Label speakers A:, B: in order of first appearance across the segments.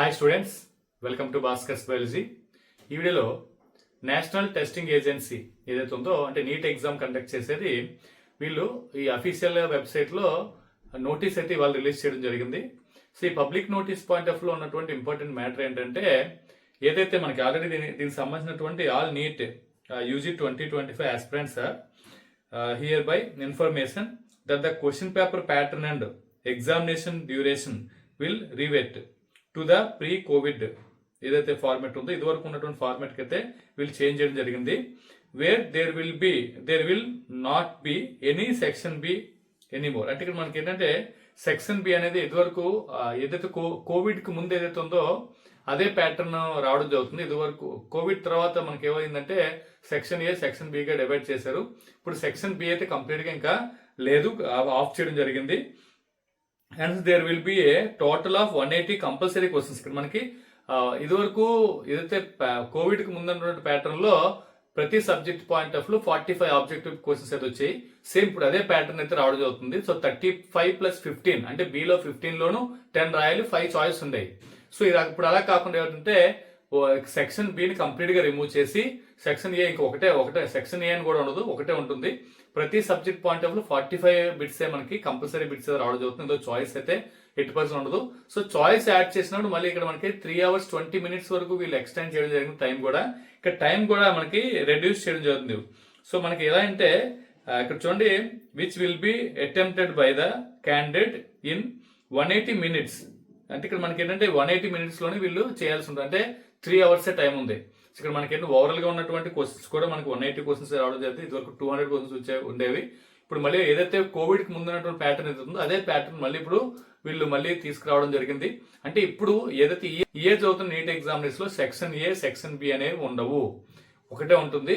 A: Hi students welcome to Bhaskar's biology ఈ వీడియోలో national testing agency ఏదైతే ఉందో అంటే నీట్ ఎగ్జామ్ కండక్ట్ చేసేది వీళ్ళు ఈ అఫీషియల్ వెబ్సైట్లో నోటీస్ అయితే వాళ్ళు రిలీజ్ చేయడం జరిగింది. సో ఈ పబ్లిక్ నోటీస్ పాయింట్ ఆఫ్లో ఉన్నటువంటి ఇంపార్టెంట్ మ్యాటర్ ఏంటంటే ఏదైతే మనకి ఆల్రెడీ దీని దీనికి సంబంధించినటువంటి all NEET UG twenty twenty five aspirants hereby information that the question paper pattern and examination duration will revert to the pre COVID ఏదైతే ఫార్మెట్ ఉందో ఇదివరకు ఉన్నటువంటి ఫార్మెట్కి అయితే వీళ్ళు చేంజ్ చేయడం జరిగింది. Where there will be there will not be any section B anymore అంటే ఇక్కడ మనకి ఏంటంటే సెక్షన్ బి అనేది ఇదివరకు ఏదైతే కో కోవిడ్కి ముందు ఏదైతే ఉందో అదే ప్యాటర్న్ రావడం జరుగుతుంది. ఇదివరకు కోవిడ్ తర్వాత మనకి ఏమైందంటే సెక్షన్ ఏ సెక్షన్ బిగా డివైడ్ చేశారు. ఇప్పుడు సెక్షన్ బి అయితే కంప్లీట్గా ఇంకా లేదు ఆఫ్ చేయడం జరిగింది. Hence there will be a total of one eighty compulsory questions ఇక్కడ మనకి ఇదివరకు ఏదైతే కోవిడ్కి ముందున్నటువంటి ప్యాటర్న్లో ప్రతి సబ్జెక్ట్ పాయింట్ ఆఫ్లో ఫార్టీ ఫైవ్ ఆబ్జెక్టివ్ క్వశ్చన్స్ అయితే వచ్చాయి. సేమ్ ఇప్పుడు అదే ప్యాటర్న్ అయితే రావడం జరుగుతుంది. So thirty five plus fifteen అంటే బిలో ఫిఫ్టీన్ లోను టెన్ రాయాలి ఫైవ్ చాయిస్ ఉన్నాయి సో ఇది ఇప్పుడు అలా కాకుండా ఏంటంటే సెక్షన్ బిని కంప్లీట్గా రిమూవ్ చేసి సెక్షన్ ఏ ఇంకా ఒకటే ఒకటే సెక్షన్ ఏ అని కూడా ఉండదు ఒకటే ఉంటుంది. ప్రతి subject point of forty five బిట్సే మనకి కంపల్సరీ బిట్స్ రావడం జరుగుతుంది. ఇందులో చాయిస్ అయితే ఎయిట్ పర్సెంట్ ఉండదు. సో చాయిస్ యాడ్ చేసినప్పుడు మళ్ళీ ఇక్కడ మనకి త్రీ అవర్స్ ట్వంటీ మినిట్స్ వరకు వీళ్ళు ఎక్స్టెండ్ చేయడం జరిగింది టైం కూడా. ఇక్కడ టైం కూడా మనకి రెడ్యూస్ చేయడం జరుగుతుంది. సో మనకి ఎలా అంటే ఇక్కడ చూడండి which will be attempted by the candidate in one eighty minutes అంటే ఇక్కడ మనకి ఏంటంటే వన్ ఎయిటీ మినిట్స్లోనే వీళ్ళు చేయాల్సి ఉంటుంది. అంటే త్రీ అవర్సే టైం ఉంది. ఇక్కడ మనకి ఎన్ని ఓవరాల్గా ఉన్నటువంటి క్వశ్చన్స్ కూడా మనకి వన్ ఎయిటీ క్వశ్చన్స్ రావడం జరిగింది. ఇదివరకు టూ హండ్రెడ్ క్వశ్చన్స్ వచ్చే ఉండేవి. ఇప్పుడు మళ్ళీ ఏదైతే కోవిడ్కి ముందున్నటువంటి ప్యాటర్న్ ఏదైతే అదే ప్యాటర్న్ మళ్ళీ ఇప్పుడు వీళ్ళు మళ్ళీ తీసుకురావడం జరిగింది. అంటే ఇప్పుడు ఏదైతే ఏ ఇయర్ చదువుతున్న నీట్ ఎగ్జామినేషన్లో సెక్షన్ ఏ సెక్షన్ బి అనేవి ఉండవు. ఒకటే ఉంటుంది.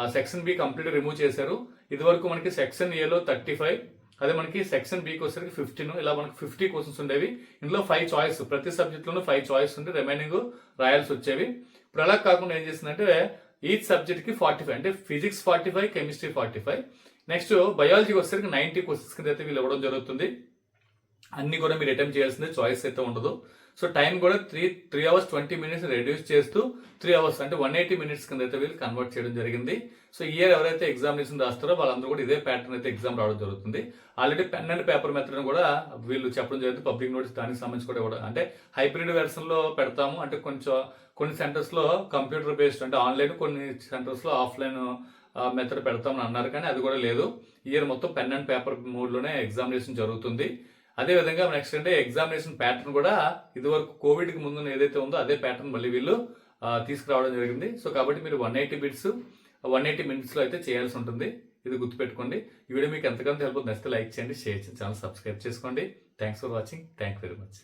A: ఆ సెక్షన్ బి కంప్లీట్ రిమూవ్ చేశారు. ఇదివరకు మనకి సెక్షన్ ఏలో థర్టీ ఫైవ్ అదే మనకి సెక్షన్ బీకి వచ్చేసరికి ఫిఫ్టీన్ ఇలా మనకి ఫిఫ్టీ క్వశ్చన్స్ ఉండేవి. ఇందులో ఫైవ్ చాయిస్ ప్రతి సబ్జెక్ట్లోనూ ఫైవ్ చాయిస్ ఉంటే రిమైనింగ్ రాయాల్సి వచ్చేవి. ఇప్పుడు అలా కాకుండా ఏం చేసిందంటే ఈచ్ సబ్జెక్ట్కి ఫార్టీ ఫైవ్ అంటే physics forty five chemistry forty five next బయాలజీకి వచ్చేసరికి నైన్టీ క్వశ్చన్స్ కింద అయితే వీళ్ళు ఇవ్వడం జరుగుతుంది. అన్ని కూడా మీరు అటెంప్ట్ చేయాల్సిందే చాయిస్ అయితే ఉండదు. సో టైం కూడా three three hours twenty minutes reduce చేస్తూ త్రీ అవర్స్ అంటే వన్ ఎయిటీ మినిట్స్ కింద అయితే వీళ్ళు కన్వర్ట్ చేయడం జరిగింది. సో ఇయర్ ఎవరైతే ఎగ్జామినేషన్ రాస్తారో వాళ్ళందరూ కూడా ఇదే ప్యాటర్న్ అయితే ఎగ్జామ్ రావడం జరుగుతుంది. Already pen and paper method కూడా వీళ్ళు చెప్పడం జరుగుతుంది పబ్లిక్ నోటీస్ దానికి సంబంధించి కూడా ఇవ్వడం. అంటే హైబ్రిడ్ వెర్షన్లో పెడతాము. అంటే కొంచెం కొన్ని సెంటర్స్లో కంప్యూటర్ బేస్డ్ అంటే ఆన్లైన్ కొన్ని సెంటర్స్లో ఆఫ్లైన్ మెథడ్ పెడతామని అన్నారు కానీ అది కూడా లేదు. ఇయర్ మొత్తం పెన్ అండ్ పేపర్ మోడ్లోనే ఎగ్జామినేషన్ జరుగుతుంది. అదే విధంగా నెక్స్ట్ అంటే ఎగ్జామినేషన్ ప్యాటర్న్ కూడా ఇదివరకు కోవిడ్కి ముందు ఏదైతే ఉందో అదే ప్యాటర్న్ మళ్ళీ వీళ్ళు తీసుకురావడం జరిగింది. సో కాబట్టి మీరు one eighty bits one eighty మినిట్స్లో అయితే చేయాల్సి ఉంటుంది. ఇది గుర్తుపెట్టుకోండి. ఈ వీడియో మీకు ఎంతగానో హెల్ప్ నచ్చితే లైక్ చేయండి షేర్ చేయండి ఛానల్ సబ్స్క్రైబ్ చేసుకోండి. Thanks for watching thank very much